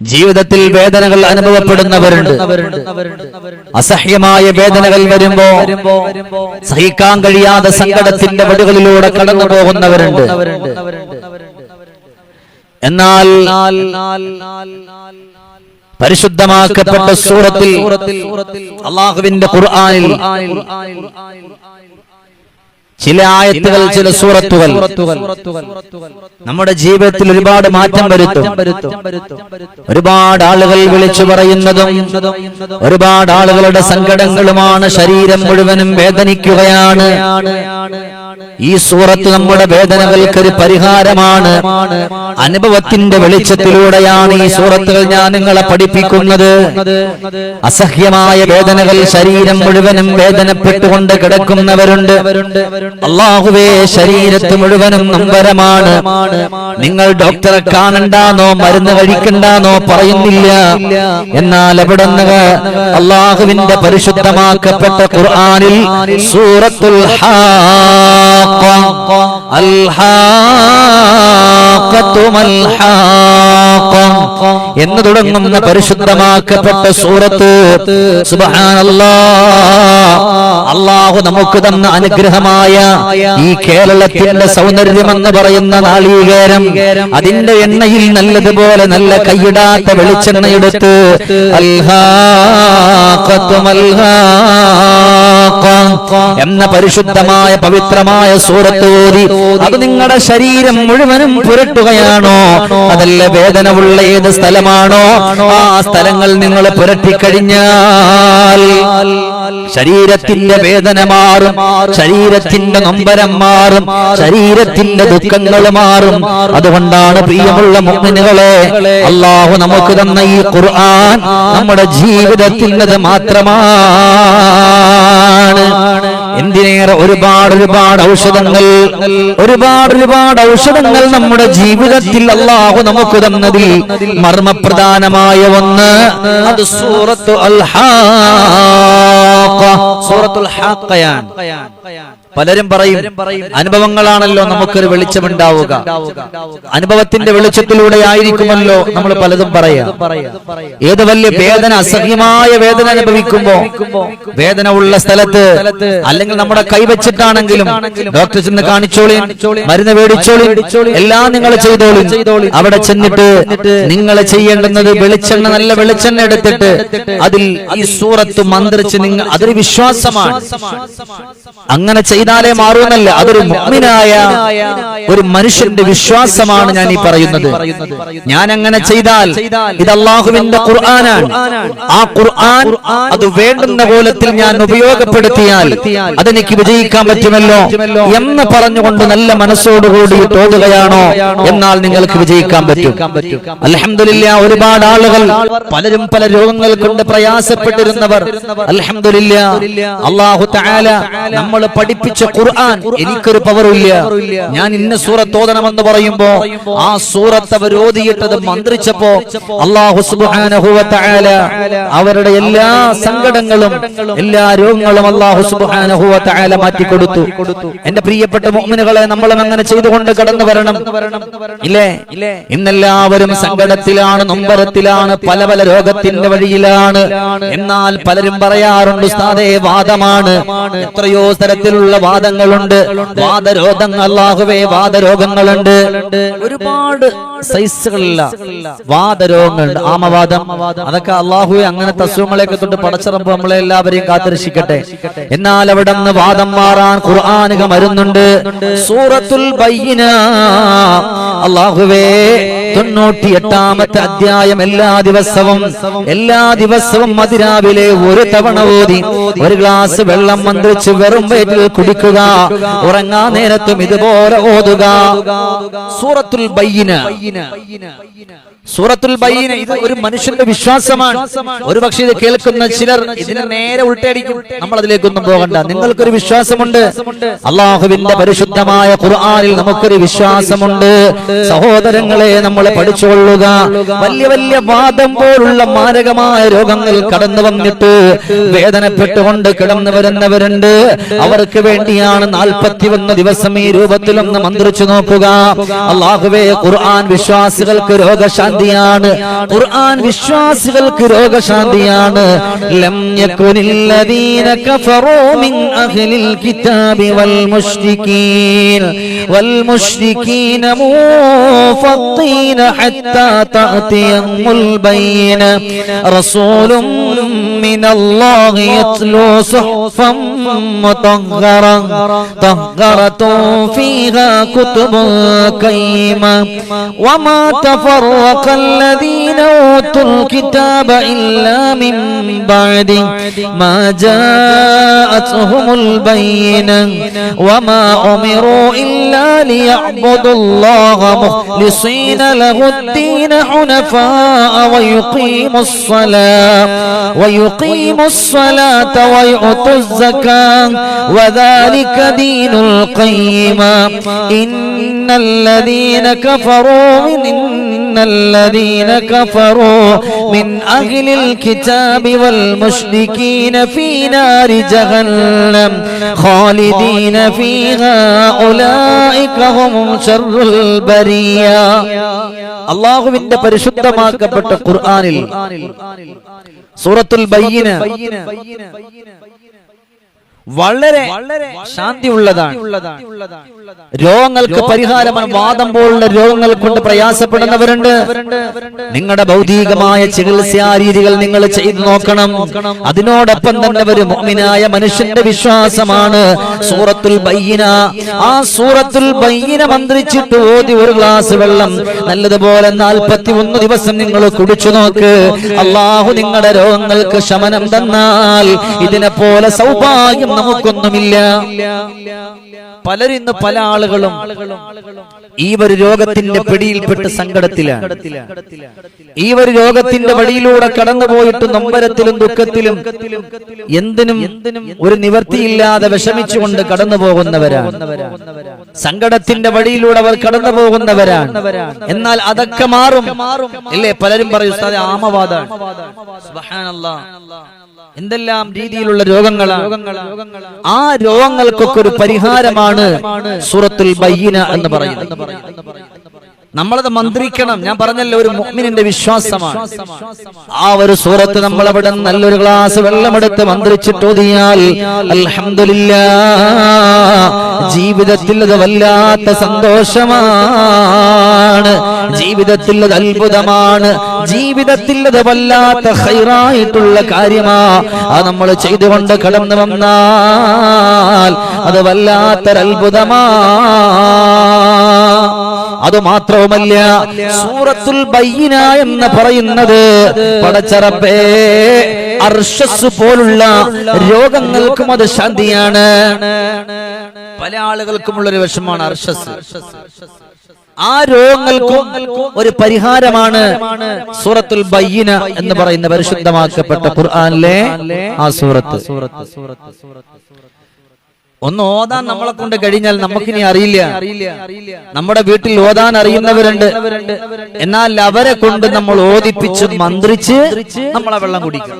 ജീവിതത്തിൽ വേദനകൾ അനുഭവപ്പെടുന്നവരുണ്ട്. അസഹ്യമായ വേദനകൾ വരുമ്പോ സഹിക്കാൻ കഴിയാതെ സങ്കടത്തിന്റെ വടുകളിലൂടെ കടന്നു പോകുന്നവരുണ്ട്. എന്നാൽ പരിശുദ്ധമാക്കപ്പെട്ട സൂറത്തിൽ അള്ളാഹുവിന്റെ ഖുർആനിൽ ചില ആയത്തുകൾ ചില സൂറത്തുകൾ. നമ്മുടെ ജീവിതത്തിൽ ഒരുപാട് മാറ്റം വരുത്തും. ഒരുപാട് ആളുകൾ വിളിച്ചു പറയുന്നതും ഒരുപാട് ആളുകളുടെ സങ്കടങ്ങളുമാണ് ശരീരം മുഴുവനും വേദനിക്കുകയാണ്. ഈ സൂറത്ത് നമ്മുടെ വേദനകൾക്ക് ഒരു പരിഹാരമാണ്. അനുഭവത്തിന്റെ വെളിച്ചത്തിലൂടെയാണ് ഈ സൂറത്തുകൾ ഞാൻ നിങ്ങളെ പഠിപ്പിക്കുന്നത്. അസഹ്യമായ വേദനകൾ ശരീരം മുഴുവനും വേദനപ്പെട്ടുകൊണ്ട് കിടക്കുന്നവരുണ്ട്. അള്ളാഹുവേ ശരീരത്ത് മുഴുവനും നമ്പരമാണ്. നിങ്ങൾ ഡോക്ടറെ കാണണ്ടാന്നോ മരുന്ന് കഴിക്കണ്ടാന്നോ പറയുന്നില്ല. എന്നാൽ എവിടെ അള്ളാഹുവിന്റെ പരിശുദ്ധമാക്കപ്പെട്ട ഖുർആാനിൽ സൂറത്തുൽ ഹാഖ എന്ന് തുടങ്ങുന്ന പരിശുദ്ധമാക്കപ്പെട്ട സൂറത്ത്. അള്ളാഹു നമുക്ക് തന്ന അനുഗ്രഹമായ ഈ കേരളത്തിന്റെ സൗന്ദര്യം എന്ന് പറയുന്ന നാളീകേരം. അതിന്റെ എണ്ണയിൽ നല്ലതുപോലെ നല്ല കൈയിടാത്ത വെളിച്ചെണ്ണയെടുത്ത്. അൽഹാ എന്ന പരിശുദ്ധമായ പവിത്രമായ സൂറത്ത് ഓതി അത് നിങ്ങളുടെ ശരീരം മുഴുവനും പുരട്ടുകയാണോ? അതല്ല വേദന ഏത് സ്ഥലമാണോ? ആ സ്ഥലങ്ങൾ നിങ്ങൾ പുരട്ടിക്കഴിഞ്ഞാൽ ശരീരത്തിന്റെ വേദന മാറും ശരീരത്തിന്റെ നൊമ്പരം മാറും ശരീരത്തിന്റെ ദുഃഖങ്ങൾ മാറും. അതുകൊണ്ടാണ് പ്രിയമുള്ള മുമ്മിനുകളെ അള്ളാഹു നമുക്ക് തന്ന ഈ ഖുർആൻ നമ്മുടെ ജീവിതത്തിന്റെ മാത്രമാണ്. എന്തിനേറെ ഒരുപാട് ഒരുപാട് ഔഷധങ്ങൾ ഒരുപാട് ഒരുപാട് ഔഷധങ്ങൾ നമ്മുടെ ജീവിതത്തിൽ അള്ളാഹു നമുക്ക് തന്നതിൽ മർമ്മപ്രധാനമായ ഒന്ന്. അത് സൂറത്തു അൽഹാ സൂറത്തുൽ ഹാഖയാണ്. പലരും പറയും അനുഭവങ്ങളാണല്ലോ നമുക്കൊരു വെളിച്ചമുണ്ടാവുക. അനുഭവത്തിന്റെ വെളിച്ചത്തിലൂടെ ആയിരിക്കുമല്ലോ നമ്മൾ പലതും പറയാ. ഏത് വലിയ വേദന അസഹ്യമായ വേദന അനുഭവിക്കുമ്പോ വേദന ഉള്ള സ്ഥലത്ത് അല്ലെങ്കിൽ നമ്മുടെ കൈവച്ചിട്ടാണെങ്കിലും ഡോക്ടർ ചെന്ന് കാണിച്ചോളി മരുന്ന് മേടിച്ചോളി എല്ലാം നിങ്ങൾ ചെയ്തോളി. അവിടെ ചെന്നിട്ട് നിങ്ങൾ ചെയ്യേണ്ടുന്നത് വെളിച്ചെണ്ണ നല്ല വെളിച്ചെണ്ണ എടുത്തിട്ട് അതിൽ ഈ സൂറത്ത് മന്ത്രിച്ച് നിങ്ങൾ അതൊരു വിശ്വാസമാണ്. അങ്ങനെ ചെയ്താലേ മാറുമെന്നല്ല അതൊരു മുഗ്മിനായ ഒരു മനുഷ്യന്റെ വിശ്വാസമാണ് ഞാൻ ഈ പറയുന്നത്. ഞാൻ അങ്ങനെ ചെയ്താൽ ഇത് അള്ളാഹുവിന്റെ ഖുർആനാണ്. ആ ഖുർആൻ. അത് വേണ്ടുന്ന കോലത്തിൽ ഞാൻ ഉപയോഗപ്പെടുത്തിയാൽ അതെനിക്ക് വിജയിക്കാൻ പറ്റുമല്ലോ എന്ന് പറഞ്ഞുകൊണ്ട് നല്ല മനസ്സോടുകൂടി തോന്നുകയാണോ? എന്നാൽ നിങ്ങൾക്ക് വിജയിക്കാൻ പറ്റും. അലഹമില്ല ഒരുപാട് ആളുകൾ പലരും പല രോഗങ്ങൾ കൊണ്ട് പ്രയാസപ്പെട്ടിരുന്നവർ. അലഹമില്ല അള്ളാഹു നമ്മൾ പഠിപ്പിച്ച ഖുർആൻ എനിക്കൊരു പവറില്ല ഞാൻ ഇന്ന സൂറത്ത് ഓതണമെന്ന് പറയുമ്പോ ആ സൂറത്ത് അവർ ഓതിയിട്ടത് മന്ത്രിച്ചപ്പോ അള്ളാഹു സുബ്ഹാനഹു വ തആല അവരുടെ എല്ലാ സങ്കടങ്ങളും എല്ലാ രോഗങ്ങളും അള്ളാഹു സുബ്ഹാനഹു വ തആല മാറ്റി കൊടുത്തു എന്റെ പ്രിയപ്പെട്ട മുഅ്മിനുകളെ നമ്മളും അങ്ങനെ ചെയ്തുകൊണ്ട് കടന്നു വരണം. ഇല്ലേ? ഇന്നെല്ലാവരും സങ്കടത്തിലാണ് നൊമ്പരത്തിലാണ് പല പല രോഗത്തിന്റെ വഴിയിലാണ്. എന്നാൽ പലരും പറയാറുണ്ട് ഉസ്താദേ വാദമാണ്. എത്രയോ തരത്തിലുള്ള വാദങ്ങളുണ്ട്. വാദരോഗങ്ങൾ അല്ലാഹുവേ വാദരോഗങ്ങളുണ്ട്. ഒരുപാട് സൈസുകളില്ല. വാദരോഗങ്ങളുണ്ട്. ആമവാദം. അതൊക്കെ അള്ളാഹുവെ അങ്ങനത്തെ അസുഖങ്ങളെയൊക്കെ തൊട്ട് പടച്ചിറമ്പ് നമ്മളെ എല്ലാവരെയും കാത്തിരക്ഷിക്കട്ടെ. എന്നാൽ അവിടെ നിന്ന് വാദം മാറാൻ ഖുർആാനുക മരുന്നുണ്ട്. സൂറത്തുൽ ബൈന അള്ളാഹുവേ തൊണ്ണൂറ്റി എട്ടാമത്തെ അധ്യായം എല്ലാ ദിവസവും എല്ലാ ദിവസവും അതിരാവിലെ ഒരു തവണ ഓതി. ഒരു ഗ്ലാസ് വെള്ളം മന്ത്രിച്ച് വെറും വയറ്റിൽ കുടിക്കുക ഉറങ്ങാ നേരത്തും ഇതുപോലെ ഓതുക. സൂറത്തുൽ ബയ്യിന സൂറത്തുൽ ബൈന ഇത് ഒരു മനുഷ്യന്റെ വിശ്വാസമാണ്. ഒരു പക്ഷേ ഇത് കേൾക്കുന്ന ചിലർ ഇതിനെ നേരെ ഉൾട്ടടിക്കും. നമ്മൾ അതിലേക്കൊന്നും പോകണ്ട. നിങ്ങൾക്കൊരു വിശ്വാസമുണ്ട്. അള്ളാഹുവിന്റെ പരിശുദ്ധമായ ഖുർആനിൽ നമുക്കൊരു വിശ്വാസമുണ്ട്. സഹോദരങ്ങളെ നമ്മൾ പഠിച്ചുകൊള്ളുക. വലിയ വലിയ വാദം പോലുള്ള മാരകമായ രോഗങ്ങൾ കടന്നു വന്നിട്ട് വേദനപ്പെട്ടുകൊണ്ട് കിടന്നു വരുന്നവരുണ്ട്. അവർക്ക് വേണ്ടിയാണ് നാൽപ്പത്തി ഒന്ന് ദിവസം ഈ രൂപത്തിലൊന്ന് മന്ത്രിച്ചു നോക്കുക. അള്ളാഹുവേ ഖുർആൻ വിശ്വാസികൾക്ക് രോഗശാന്തി രോഗശാന്തിയാണ്. ഖുർആൻ വിശ്വാസികൾക്ക് രോഗശാന്തിയാണ്. ലം യകുനില്ലദീന കഫറൂ മിൻ അഹ്ലിൽ കിതാബി വൽ മുശ്രികീൻ വൽ മുശ്രികീന മുഫത്തീന ഹത്താ തഅതിയഹുൽ ബയ്യിന റസൂലും മിനല്ലാഹി യത്ലൂ സുഹഫൻ مطهرا طهرة فيها كتب قيمة وما تفرق الذين أوتوا الكتاب إلا من بعد ما جاءتهم البينة وما أمروا إلا ليعبدوا الله مخلصين له الدين حنفاء ويقيموا الصلاة ويقيموا الصلاة ويؤتوا الزكاة وذلك دين القيمة إن الذين كفروا من إن الذين كفروا من أهل الكتاب والمشركين في نار جهنم خالدين فيها أولئك هم شر البرية അള്ളാഹുവിന്റെ പരിശുദ്ധമാക്കപ്പെട്ട ഖുർആനിൽ സൂറത്തുൽ ബയ്യന വളരെ വളരെ ശാന്തിയുള്ളതാണ്. രോഗങ്ങൾക്ക് പരിഹാരമാണ്. വാദം പോലുള്ള രോഗങ്ങൾ കൊണ്ട് പ്രയാസപ്പെടുന്നവരുണ്ട്. നിങ്ങളുടെ ഭൗതികമായ ചികിത്സാ രീതികൾ നിങ്ങൾ ചെയ്തു നോക്കണം. അതിനോടൊപ്പം തന്നെ ഒരു മോമിനായ മനുഷ്യന്റെ വിശ്വാസമാണ്. സൂറത്തുൽ ബൈന ആ സൂറത്തുൽ ബൈന മന്ത്രിച്ചിട്ട് ഓതി ഒരു ഗ്ലാസ് വെള്ളം. നല്ലതുപോലെ നാൽപ്പത്തി ഒന്ന് ദിവസം നിങ്ങൾ കുടിച്ചു നോക്ക്. അള്ളാഹു നിങ്ങളുടെ രോഗങ്ങൾക്ക് ശമനം തന്നാൽ ഇതിനെ പോലെ സൗഭാഗ്യം നമുക്കൊന്നുമില്ല. പലരും ഇന്ന് പല ആളുകളും ഈ ഒരു രോഗത്തിന്റെ പിടിയിൽപ്പെട്ട് സങ്കടത്തിലാണ്. ഈ ഒരു രോഗത്തിന്റെ വഴിയിലൂടെ കടന്നുപോയിട്ട് നൊമ്പരത്തിലും ദുഃഖത്തിലും എന്തിനും ഒരു നിവർത്തിയില്ലാതെ വിഷമിച്ചുകൊണ്ട് കടന്നു പോകുന്നവരാണ് സങ്കടത്തിന്റെ വഴിയിലൂടെ അവർ കടന്നു പോകുന്നവരാണ് എന്നാൽ അതൊക്കെ മാറും. ഇല്ലേ? പലരും പറയും ആമവാദാണ്. എന്തെല്ലാം രീതിയിലുള്ള രോഗങ്ങളാണ്. ആ രോഗങ്ങൾക്കൊക്കെ ഒരു പരിഹാരമാണ് സൂറത്തുൽ ബയ്യന എന്ന് പറയുന്നത്. നമ്മളത് മന്ത്രിക്കണം. ഞാൻ പറഞ്ഞല്ലോ ഒരു മുഅ്മിനിന്റെ വിശ്വാസമാണ്. ആ ഒരു സൂറത്ത് നമ്മൾ അവിടെ നല്ലൊരു ഗ്ലാസ് വെള്ളമെടുത്ത് മന്ത്രിച്ചിട്ട് ഓതിയാൽ അൽഹംദുലില്ലാ. ജീവിതത്തിൽ അത് വല്ലാത്ത സന്തോഷമാണ്. ജീവിതത്തിൽ അത് അത്ഭുതമാണ്. ജീവിതത്തിൽ അത് വല്ലാത്ത ഹൈറായിട്ടുള്ള കാര്യമാ. അത് നമ്മൾ ചെയ്തുകൊണ്ട് കടന്നു വന്നാൽ അത് വല്ലാത്തൊരത്ഭുതമാ. അത് മാത്രവുമല്ല സൂറത്തുൽ ബയ്യന എന്ന് പറയുന്നത് പടച്ചറപ്പേ അർഷസ് പോലുള്ള രോഗങ്ങൾക്കും അത് ശാന്തിയാണ്. പല ആളുകൾക്കുമുള്ള ഒരു വിഷമാണ് അർഷസ്. ആ രോഗങ്ങൾക്കും ഒരു പരിഹാരമാണ് സൂറത്തുൽ ബയ്യന എന്ന് പറയുന്ന പരിശുദ്ധമാക്കപ്പെട്ട ഖുർആനിലെ ആ സൂറത്ത്. സൂറത്ത് സൂറത്ത് സൂറത്ത്. ഒന്ന് ഓതാൻ നമ്മളെ കൊണ്ട് കഴിഞ്ഞാൽ നമുക്കിനി അറിയില്ല. നമ്മുടെ വീട്ടിൽ ഓതാൻ അറിയുന്നവരുണ്ട്. എന്നാൽ അവരെ കൊണ്ട് നമ്മൾ ഓദിപ്പിച്ച് മന്ത്രിച്ച് നമ്മളെ വെള്ളം കുടിക്കും.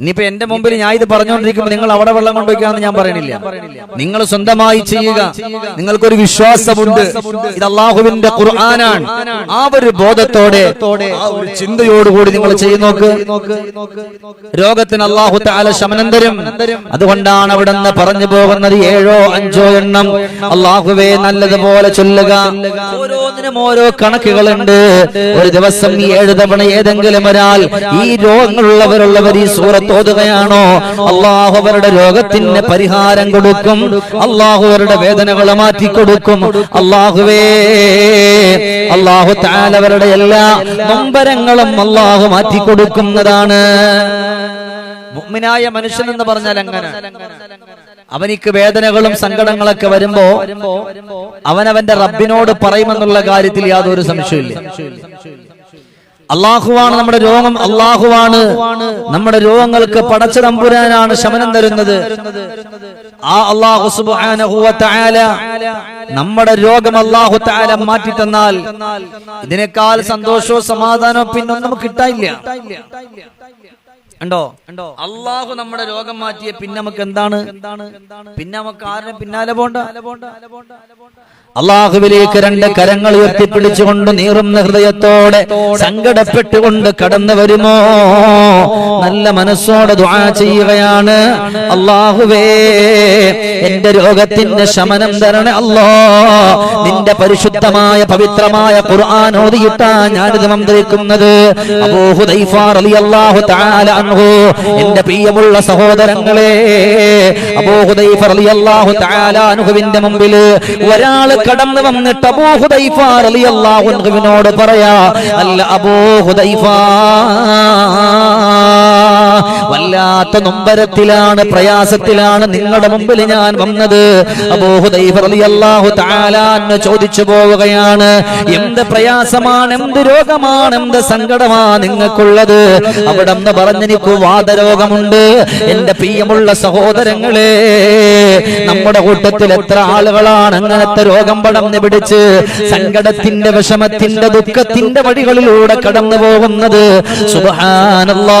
ഇനിയിപ്പോ എന്റെ മുമ്പിൽ ഞാൻ ഇത് പറഞ്ഞുകൊണ്ടിരിക്കുമ്പോൾ നിങ്ങൾ അവിടെ വെള്ളം കൊണ്ടുവയ്ക്കാന്ന് ഞാൻ പറയണില്ല. നിങ്ങൾ സ്വന്തമായി ചെയ്യുക. നിങ്ങൾക്കൊരു വിശ്വാസമുണ്ട്. ഇത് അള്ളാഹുവിന്റെ ഖുർആനാണ്. ആ ഒരു ബോധത്തോടെ ആ ഒരു ചിന്തയോടുകൂടി നിങ്ങൾ ചെയ്തു നോക്ക്. രോഗത്തിന് അള്ളാഹു താല ശമനം തരും. അതുകൊണ്ടാണ് അവിടെ നിന്ന് പറഞ്ഞു പോകുന്നത് ഏഴോ അഞ്ചോ എണ്ണം. അള്ളാഹുവേ നല്ലതുപോലെ ചൊല്ലുക. ഓരോന്നിനും ഓരോ കണക്കുകളുണ്ട്. ഒരു ദിവസം ഏഴ് തവണ ഏതെങ്കിലും ഒരാൾ ഈ രോഗങ്ങളുള്ളവരുള്ളവർ ഈ സൂറത്ത് ഓതുകയാണോ അള്ളാഹു അവരുടെ രോഗത്തിന് പരിഹാരം കൊടുക്കും. അള്ളാഹു അവരുടെ വേദനകൾ മാറ്റി കൊടുക്കും. അള്ളാഹുവേ അള്ളാഹു താലവരുടെ എല്ലാ നൊമ്പരങ്ങളും അള്ളാഹു മാറ്റി കൊടുക്കുന്നതാണ്. മുഅ്മിനായ മനുഷ്യൻ എന്ന് പറഞ്ഞാൽ അങ്ങനെ. അവനിക്ക് വേദനകളും സങ്കടങ്ങളൊക്കെ വരുമ്പോ അവനവന്റെ റബ്ബിനോട് പറയുമെന്നുള്ള കാര്യത്തിൽ യാതൊരു സംശയമില്ല അള്ളാഹുവാണ് നമ്മുടെ രോഗം അള്ളാഹുവാണ് നമ്മുടെ രോഗങ്ങൾക്ക് പടച്ച തമ്പുരാനാണ് ശമനം തരുന്നത്. ആ അള്ളാഹു നമ്മുടെ രോഗം അള്ളാഹു മാറ്റി തന്നാൽ ഇതിനേക്കാൾ സന്തോഷവും സമാധാനവും പിന്നൊന്നും കിട്ടാനില്ല. ഉണ്ടോ അള്ളാഹു നമ്മുടെ രോഗം മാറ്റിയ പിന്നെ നമുക്ക് എന്താണ്? പിന്നെ നമുക്ക് ആരുടെ പിന്നാലെ പോണ്ട? അള്ളാഹുവിലേക്ക് രണ്ട് കരങ്ങൾ ഉയർത്തിപ്പിടിച്ചുകൊണ്ട് നീറുന്ന ഹൃദയത്തോടെ സങ്കടപ്പെട്ടുകൊണ്ട് കടന്നു വരുമോ? നല്ല മനസ്സോടെ ദുആ ചെയ്യുകയാണ്. അള്ളാഹുവേ എന്റെ രോഗത്തിന്റെ ശമനം തരണേ അല്ലോ നിന്റെ പരിശുദ്ധമായ പവിത്രമായ ഖുർആൻ ഓതിയിട്ടാ ഞാനിത് മന്ത്രിക്കുന്നത്. അബൂ ഹുദൈഫ റളിയല്ലാഹു തആല അൻഹു എന്റെ പ്രിയമുള്ള സഹോദരങ്ങളെ അബൂ ഹുദൈഫ റളിയല്ലാഹു തആല അൻഹുവിന്റെ മുമ്പിൽ ഒരാൾ കടന്നു വന്നിട്ട് അബൂഹുദൈഫ റളിയല്ലാഹു അൻഹുവിനോട് പറയാ അല്ല അബൂ ഹുദൈഫ വല്ലാത്ത നൊമ്പരത്തിലാണ് പ്രയാസത്തിലാണ് നിങ്ങളുടെ മുമ്പിൽ ഞാൻ വന്നത്. ചോദിച്ചു പോവുകയാണ് എന്ത് പ്രയാസമാണ് എന്ത് രോഗമാണ് എന്ത് സങ്കടമാണ് നിങ്ങൾക്കുള്ളത്? അവിടെ നിന്ന് പറഞ്ഞെനിക്ക് വാദരോഗമുണ്ട്. എന്റെ പ്രിയമുള്ള സഹോദരങ്ങളെ നമ്മുടെ കൂട്ടത്തിൽ എത്ര ആളുകളാണ് അങ്ങനത്തെ രോഗം പടം പിടിച്ച് സങ്കടത്തിന്റെ വിഷമത്തിന്റെ ദുഃഖത്തിന്റെ വഴികളിലൂടെ കടന്നു പോകുന്നത് സുബ്ഹാനല്ലാ.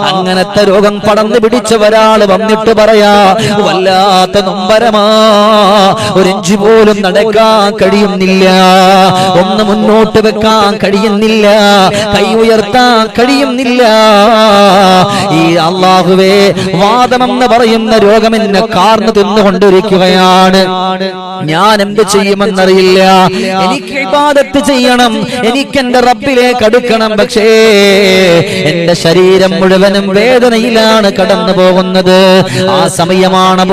അങ്ങനത്തെ രോഗം പടർന്നു പിടിച്ച ഒരാൾ വന്നിട്ട് പറയാ വല്ലാത്ത നൊമ്പരമാ. ഒരഞ്ചു പോലും നടക്കാൻ കഴിയുന്നില്ല. ഒന്ന് മുന്നോട്ട് വെക്കാൻ കഴിയുന്നില്ല. കൈ ഉയർത്താൻ കഴിയുന്നില്ല. ഈ അള്ളാഹുവേ വാദമെന്ന് പറയുന്ന രോഗം എന്നെ കാർന്നു തിന്നുകൊണ്ടിരിക്കുകയാണ്. ഞാൻ എന്ത് ചെയ്യുമെന്നറിയില്ല. എനിക്ക് ഇബാദത്ത് ചെയ്യണം. എനിക്ക് എന്റെ റബ്ബിലേക്ക് അടുക്കണം. പക്ഷേ എന്റെ ശരീരം മുഴുവനും വേദനയിലാണ് കടന്നു പോകുന്നത്. ആ സമയമാണ്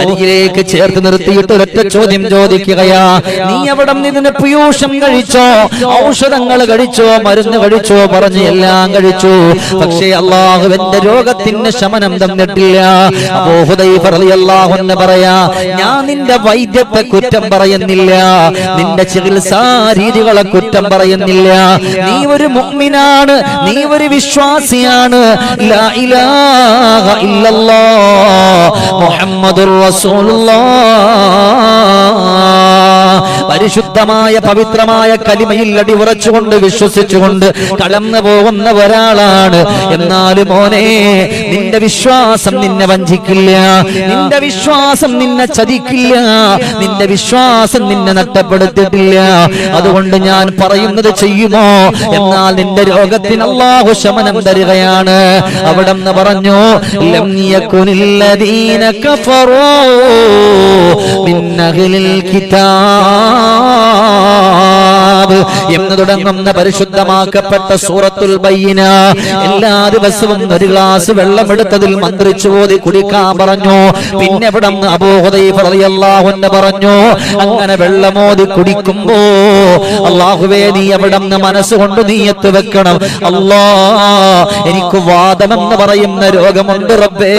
അരികിലേക്ക് ചേർത്ത് നിർത്തിയിട്ട് ഒരൊറ്റ ചോദ്യം ചോദിക്കുകയാ നീ അവിടെ ഇതിന് പീയൂഷം കഴിച്ചോ? ഔഷധങ്ങൾ കഴിച്ചോ? മരുന്ന് കഴിച്ചോ? പറഞ്ഞ് എല്ലാം കഴിച്ചു. പക്ഷേ അള്ളാഹുവിന്റെ രോഗത്തിന് ശമനം തന്നിട്ടില്ല. അബൂ ഹുദൈഫ റളിയല്ലാഹു അൻഹു പറയാ ഞാൻ നിന്റെ വൈദ്യത്തെ കുറ്റം പറയുന്നില്ല. നിന്റെ ചികിത്സാ രീതികളെ കുറ്റം പറയുന്നില്ല. നീ ഒരു മുഅ്മിനാണ്. നീ ഒരു വിശ്വാസിയാണ്. ലാ ഇലാഹ ഇല്ലല്ലാഹ് മുഹമ്മദുർ റസൂലുള്ളാഹ് പരിശുദ്ധമായ പവിത്രമായ കലിമയിൽ അടിയുറച്ചുകൊണ്ട് വിശ്വസിച്ചുകൊണ്ട് കടന്നു പോകുന്ന ഒരാളാണ്. എന്നാലും മോനെ നിന്റെ വിശ്വാസം നിന്നെ വഞ്ചിക്കില്ല. നിന്റെ വിശ്വാസം നിന്നെ ചതിക്കില്ല. നിന്റെ വിശ്വാസം നിന്നെ നഷ്ടപ്പെടുത്തിയിട്ടില്ല അതുകൊണ്ട് ഞാൻ പറയുന്നത് ചെയ്യുമോ? എന്നാൽ നിന്റെ രോഗത്തിന് ശമനം തരികയാണ്. അവിടെ നിന്ന് പറഞ്ഞു ലം കഫറോ കഫറൂ മിൻ അഹ്ലിൽ കിതാബ് എന്ന് തുടങ്ങുന്ന പരിശുദ്ധമാക്കപ്പെട്ട സൂറത്തുൽ ബൈന എല്ലാ ദിവസവും ഒരു ഗ്ലാസ് വെള്ളം എടുത്തതിൽ മന്ത്രിച്ചു ഓതി കുടിക്കാൻ പറഞ്ഞു. പിന്നെ ഇവിടെ അബോഹദൈഫറിയല്ലാഹുന്ന് പറഞ്ഞു അങ്ങനെ വെള്ളമോതി കുടിക്കുമ്പോ അള്ളാഹുവേ നീ അവിടെ മനസ്സുകൊണ്ട് നീ എത്തു വെക്കണം. അല്ലാ എനിക്ക് വാദമെന്ന് പറയുന്ന രോഗമുണ്ട് റബ്ബേ.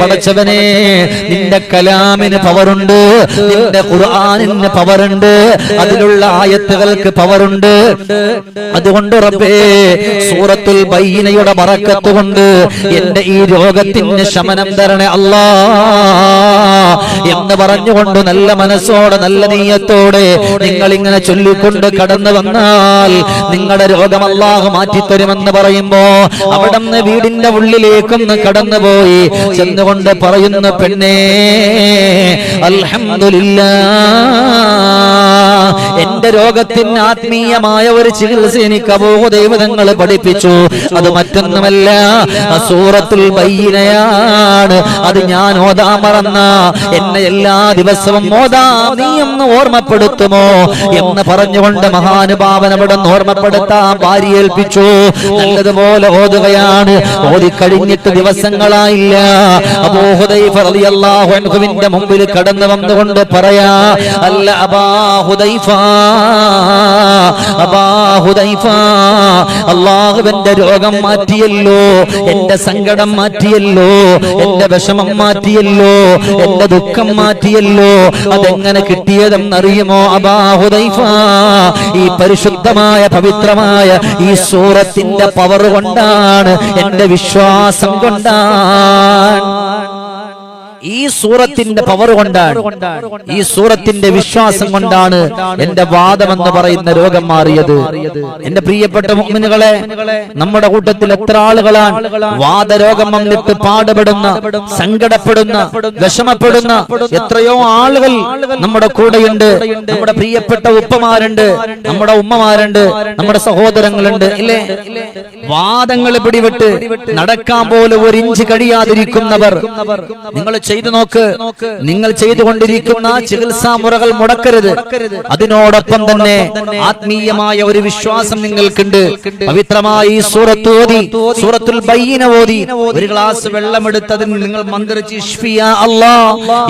പടച്ചവനെ നിന്റെ കലാമിന് പവറുണ്ട് നിന്റെ ഖുർആാനിന് പവറുണ്ട്. അതിലുള്ള ആയത്തുകൾക്ക് പവറുണ്ട്. അതുകൊണ്ട് റബ്ബേ സൂറത്തുൽ ബൈനയുടെ ബറക്കത്ത് കൊണ്ട് എന്റെ ഈ രോഗത്തിന് ശമനം തരണേ അല്ലാ. എന്ന് പറഞ്ഞുകൊണ്ട് നല്ല മനസ്സോടെ നല്ല നീയത്തോടെ നിങ്ങൾ ഇങ്ങനെ ചൊല്ലിക്കൊണ്ട് കടന്നു വന്നാൽ നിങ്ങളുടെ രോഗം അല്ലാഹ് മാറ്റിത്തരുമെന്ന് പറയുമ്പോ അവിടെ വീടിന്റെ ഉള്ളിലേക്കൊന്ന് കടന്നുപോയി ചെന്നുകൊണ്ട് പറയുന്ന പെണ്ണേ അൽഹംദുലില്ലാ എന്റെ രോഗത്തിന് ആത്മീയമായ ഒരു ചികിത്സ എനിക്ക് അബോഹ ദൈവതങ്ങൾ പഠിപ്പിച്ചു. അത് മറ്റൊന്നുമല്ല സൂറത്തിൽ ബൈനയാണ്. അത് ഞാൻ ഓതാ മറന്ന. എന്നെ എല്ലാ ദിവസവും ഓതാ. നീ എന്ന് ഓർമ്മപ്പെടുത്തുമോ? എന്ന് പറഞ്ഞുകൊണ്ട് മഹാനുഭാവൻ അവിടെ ഓർമ്മപ്പെടുത്താൻ ഭാര്യ ഏൽപ്പിച്ചു. നല്ലതുപോലെ ഓതുകയാണ്. ഓതിക്കഴിഞ്ഞിട്ട് ദിവസങ്ങളായില്ല. അബൂഹുദൈഫ റളിയല്ലാഹു അൻഹുവിന്റെ മുമ്പിൽ കടന്നു വന്നുകൊണ്ട് പറയാ അല്ല അബാഹുദൈഫ അള്ളാഹുവിന്റെ രോഗം മാറ്റിയല്ലോ എന്റെ സങ്കടം മാറ്റിയല്ലോ എന്റെ വിഷമം മാറ്റിയല്ലോ എന്റെ ദുഃഖം മാറ്റിയല്ലോ അതെങ്ങനെ കിട്ടിയതെന്നറിയുമോ അബാഹുദൈഫ? ഈ പരിശുദ്ധമായ പവിത്രമായ ഈ സൂറത്തിന്റെ പവർ കൊണ്ടാണ് എന്റെ വിശ്വാസം കൊണ്ടാണ്. ഈ സൂറത്തിന്റെ പവർ കൊണ്ടാണ്. ഈ സൂറത്തിന്റെ വിശ്വാസം കൊണ്ടാണ് എന്റെ വാദമെന്ന് പറയുന്ന രോഗം മാറിയത്. എന്റെ പ്രിയപ്പെട്ട മുഅ്മിനുകളെ നമ്മുടെ കൂട്ടത്തിൽ എത്ര ആളുകളാണ് വാദരോഗം വന്നിട്ട് പാടുപെടുന്ന സങ്കടപ്പെടുന്ന വിഷമപ്പെടുന്ന എത്രയോ ആളുകൾ നമ്മുടെ കൂടെയുണ്ട്. നമ്മുടെ പ്രിയപ്പെട്ട ഉപ്പമാരുണ്ട്. നമ്മുടെ ഉമ്മമാരുണ്ട്. നമ്മുടെ സഹോദരങ്ങളുണ്ട്. ഇല്ലേ? വാദങ്ങൾ പിടിവിട്ട് നടക്കാൻ പോലും ഒരു ഇഞ്ച് കഴിയാതിരിക്കുന്നവർ. നിങ്ങൾ ചെയ്തു നോക്ക്. നിങ്ങൾ ചെയ്തുകൊണ്ടിരിക്കുന്ന ചികിത്സാ മുറകൾ മുടക്കരുത്. അതിനോടൊപ്പം തന്നെ ആത്മീയമായ ഒരു വിശ്വാസം നിങ്ങൾക്കുണ്ട്. പവിത്രമായി സൂറത്ത് ഓതി സൂറത്തുൽ ബൈന ഓതി. ഒരു ഗ്ലാസ് വെള്ളമെടുത്തതിന് നിങ്ങൾ മന്ത്രിച്ച്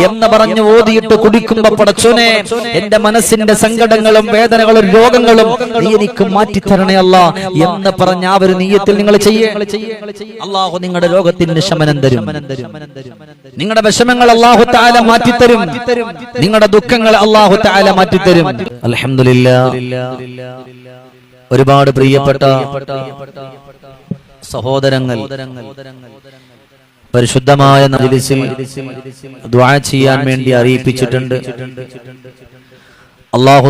എന്ന് പറഞ്ഞു ഓതിയിട്ട് കുടിക്കുമ്പോ പടച്ചോനെ എന്റെ മനസ്സിന്റെ സങ്കടങ്ങളും വേദനകളും രോഗങ്ങളും നീ എനിക്ക് മാറ്റിത്തരണേ അല്ല എന്ന് പറഞ്ഞ ആ ഒരു നീയത്തിൽ നിങ്ങൾ ചെയ്യേ. അള്ളാഹു നിങ്ങളുടെ രോഗത്തിന് ശമനം തരും. നിങ്ങളുടെ വിഷമങ്ങൾ അള്ളാഹു താല മാറ്റിത്തരും. നിങ്ങളുടെ ദുഃഖങ്ങൾ അള്ളാഹു താല മാറ്റിത്തരും. അലഹമില്ല ഒരുപാട് പ്രിയപ്പെട്ട സഹോദരങ്ങൾ പരിശുദ്ധമായ നജിലിസിൽ ദ്വാ ചെയ്യാൻ വേണ്ടി അറിയിപ്പിച്ചിട്ടുണ്ട്. അള്ളാഹു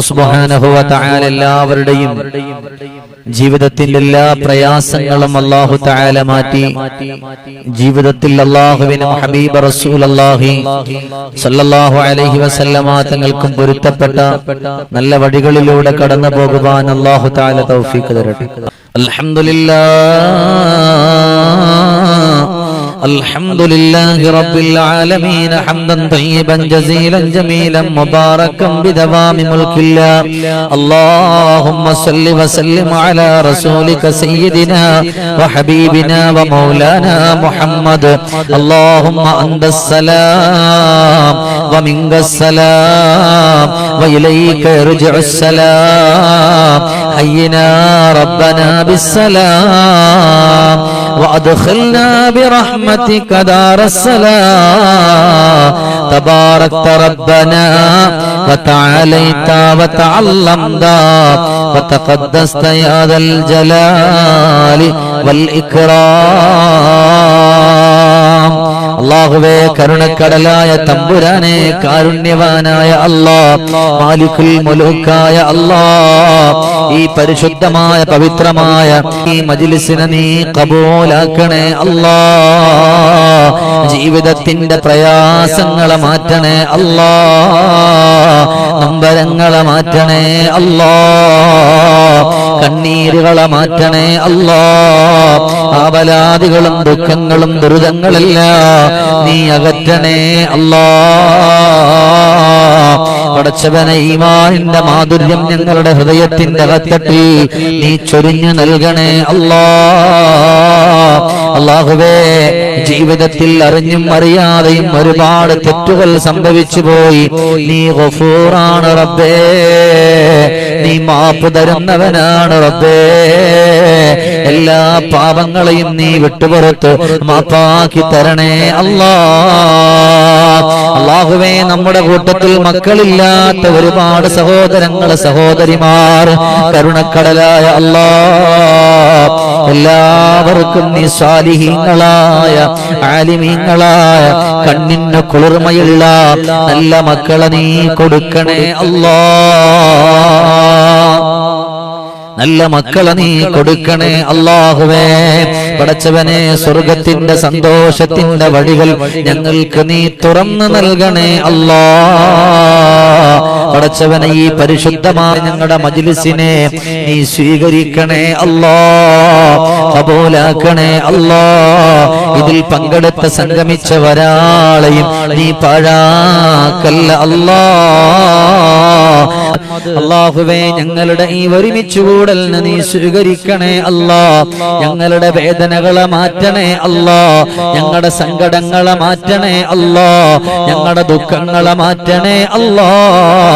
തആല എല്ലാവരുടെയും ജീവിതത്തിന്റെ എല്ലാ പ്രയാസങ്ങളും അള്ളാഹു തആല മാറ്റി. ജീവിതത്തിൽ അള്ളാഹുവിനും ഹബീബ് സല്ലല്ലാഹു അലൈഹി വസല്ലമ തങ്ങൾക്കും പൊരുത്തപ്പെട്ട നല്ല വഴികളിലൂടെ കടന്നു പോകുവാൻ അള്ളാഹു തആല തൗഫീഖ് തരട്ടെ. അൽഹംദുലില്ലാഹ്. الحمد لله رب العالمين حمدا طيبا جزيلا جميلا مباركا بدوام ملك الله اللهم صل وسلم على رسولك سيدنا وحبيبنا ومولانا محمد اللهم أنت السلام ومنك السلام وإليك يرجع السلام حينا ربنا بالسلام وأدخلنا برحمتك دار السلام. تباركت ربنا وتعاليت وتعلمت وتقدست يا ذا الجلال والإكرام. അള്ളാഹുവേ കരുണക്കടലായ തമ്പുരാനെ കാരുണ്യവാനായ അല്ലാ മാലിക്കുൽ മുലൂക്കായ അല്ലാ ഈ പരിശുദ്ധമായ പവിത്രമായ ഈ മജിലിസിനെ നീ കബൂലാക്കണേ അല്ലാ ജീവിതത്തിന്റെ പ്രയാസങ്ങളെ മാറ്റണേ അല്ലാ നമ്പരങ്ങളെ മാറ്റണേ അല്ലാ കണ്ണീരുകളെ മാറ്റണേ അല്ലോ. ആപലാദികളും ദുഃഖങ്ങളും ദുരിതങ്ങളല്ല. നീ അകറ്റണേ അല്ലോ. പടച്ചവനെ ഈമാനിന്റെ മാധുര്യം ഞങ്ങളുടെ ഹൃദയത്തിന്റെ അകത്തട്ടിൽ നീ ചൊരിഞ്ഞു നൽകണേ അല്ലാ. അള്ളാഹുവേ ജീവിതത്തിൽ അറിഞ്ഞും അറിയാതെയും ഒരുപാട് തെറ്റുകൾ സംഭവിച്ചു പോയി. നീ ഗഫൂറാണ് റബ്ബേ. നീ മാപ്പ് തരുന്നവനാണ് റബ്ബേ. എല്ലാ പാപങ്ങളെയും നീ വിട്ടുപുറത്ത് മാപ്പാക്കി തരണേ അല്ലാ അള്ളാഹുവേ നമ്മുടെ കൂട്ടത്തിൽ മക്കളില്ലാത്ത ഒരുപാട് സഹോദരങ്ങൾ സഹോദരിമാർ കരുണക്കടലായ അല്ലാ എല്ലാവർക്കും നീ സ്വാലിഹീങ്ങളായ ആലിമീങ്ങളായ കണ്ണിന് കുളിർമയുള്ള നല്ല മക്കളെ നീ കൊടുക്കണേ അല്ലാ. നല്ല മക്കളെ നീ കൊടുക്കണേ അള്ളാഹുവേ പടച്ചവനെ സ്വർഗത്തിന്റെ സന്തോഷത്തിന്റെ വഴികൾ ഞങ്ങൾക്ക് നീ തുറന്നു നൽകണേ അല്ലാ. പടച്ചവനെ ഈ പരിശുദ്ധമായ ഞങ്ങളുടെ മജിലിസിനെ നീ സ്വീകരിക്കണേ അല്ലാ. കബൂലാക്കണേ അല്ലാ. ഇതിൽ പങ്കെടുത്ത സംഗമിച്ച ഒരാളെയും നീ പാഴാക്കല്ല അല്ലോ. അള്ളാഹുവേ ഞങ്ങളുടെ ഈ ഒരുമിച്ച് കൂടലിന് നീ സ്വീകരിക്കണേ അല്ലാ. ഞങ്ങളുടെ വേദനകളെ മാറ്റണേ അല്ലാ. ഞങ്ങളുടെ സങ്കടങ്ങളെ മാറ്റണേ അല്ലാ. ഞങ്ങളുടെ ദുഃഖങ്ങളെ മാറ്റണേ അല്ലാ.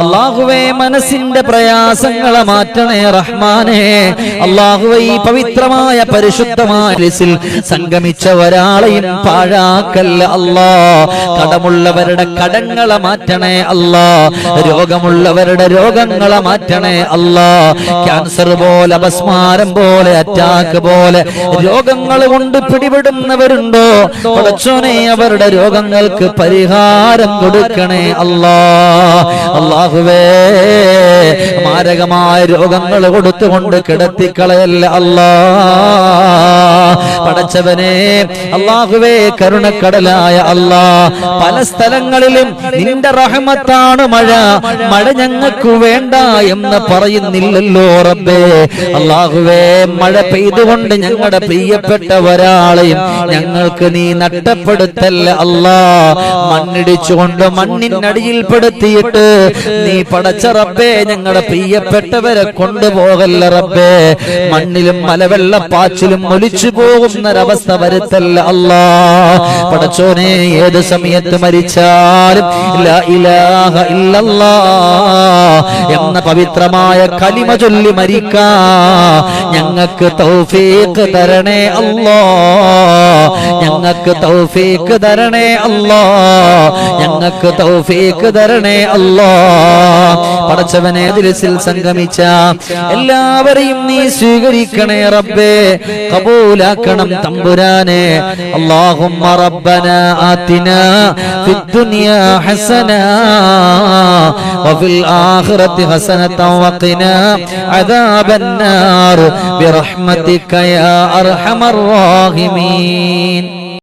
അള്ളാഹുവേ മനസ്സിന്റെ പ്രയാസങ്ങളെ മാറ്റണേ റഹ്മാനെ. അള്ളാഹുവെ ഈ പവിത്രമായ പരിശുദ്ധമായ സംഗമിച്ച ഒരാളെയും പാഴാക്കല്ല അല്ലാ. കടമുള്ളവരുടെ കടങ്ങളെ മാറ്റണേ അല്ലാ. രോഗമുള്ളവരുടെ രോഗങ്ങളെ മാറ്റണേ അല്ലാ. ക്യാൻസർ പോലെ അപസ്മാരം പോലെ അറ്റാക്ക് പോലെ രോഗങ്ങൾ കൊണ്ട് പിടിപെടുന്നവരുണ്ടോ? പടച്ചോനെ അവരുടെ രോഗങ്ങൾക്ക് പരിഹാരം കൊടുക്കണേ അല്ലാ അള്ളാഹുവേ മാരകമായ രോഗങ്ങൾ കൊടുത്തുകൊണ്ട് കിടത്തിക്കളയല്ല അല്ലാ? പടച്ചവനെ അള്ളാഹുവേ കരുണക്കടലായ അല്ലാ പല സ്ഥലങ്ങളിലും നിന്റെ റഹമത്താണ് മഴ. മഴ ഞങ്ങൾക്ക് വേണ്ട എന്ന് പറയുന്നില്ലല്ലോ റബ്ബേ. അള്ളാഹുവേ മഴ പെയ്തുകൊണ്ട് ഞങ്ങളുടെ പ്രിയപ്പെട്ട ഒരാളെയും ഞങ്ങൾക്ക് നീ നട്ടപ്പെടുത്തല്ല അല്ലാ മണ്ണിടിച്ചുകൊണ്ട് മണ്ണിനടിയിൽപ്പെടുത്തിയിട്ട് നീ പടച്ച റബ്ബേ ഞങ്ങളുടെ പ്രിയപ്പെട്ടവരെ കൊണ്ടുപോകല്ല റബ്ബേ. മണ്ണിലും മലവെള്ളപ്പാച്ചിലും ഒലിച്ചു പോകുന്നൊരവസ്ഥ വരുത്തല്ല അല്ലാ. പടച്ചോനെ ഏത് സമയത്ത് മരിച്ചാലും എന്ന പവിത്രമായ കലിമ ചൊല്ലി മരിക്കാ. ഞങ്ങൾക്ക് തൗഫീഖ് തരണേ അല്ലോ. ഞങ്ങൾക്ക് തൗഫീഖ് തരണേ അല്ലോ. ഞങ്ങൾക്ക് തൗഫീഖ് തരണേ അല്ലോ. പടച്ചവനെ ദിലസിൽ സംഗമിച്ച. എല്ലാവരെയും നീ സ്വീകരിക്കണേ റബ്ബേ. പോലാക്കണം തമ്പുരാനെ അള്ളാഹുമ്മ റബ്ബന ആതിന ഫിദ്ദുനിയ ഹസന വഫിൽ ആഖിറതി ഹസനത വഖിന അദാബന്നാർ ബിറഹ്മതിക യാ അർഹമർ റഹീമീൻ